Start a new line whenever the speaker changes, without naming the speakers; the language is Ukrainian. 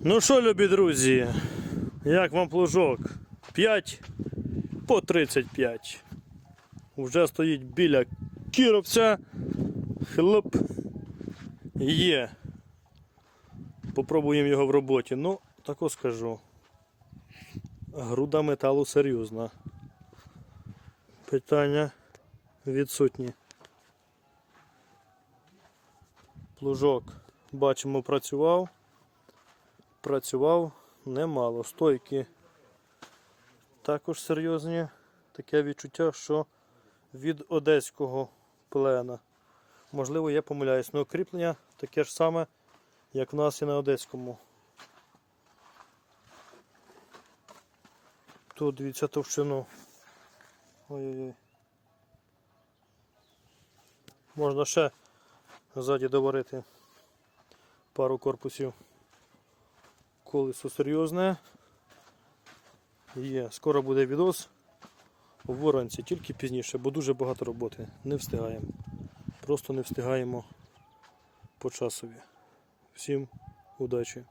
Ну що, любі друзі, як вам плужок? 5 по 35. Вже стоїть біля кіровця. Хлоп. Є. Попробуємо його в роботі. Ну, тако скажу. Груда металу серйозна. Питання відсутні. Плужок, бачимо, працював. Працював немало. Стойки також серйозні. Таке відчуття, що від одеського плена. Можливо, я помиляюсь, але кріплення таке ж саме, як в нас і на одеському. Тут дивіться товщину. Ой-ой-ой. Можна ще ззаді доварити пару корпусів. Колесо серйозне. Є. Скоро буде відос у воронці, тільки пізніше, бо дуже багато роботи. Не встигаємо. Просто не встигаємо по часові. Всім удачі!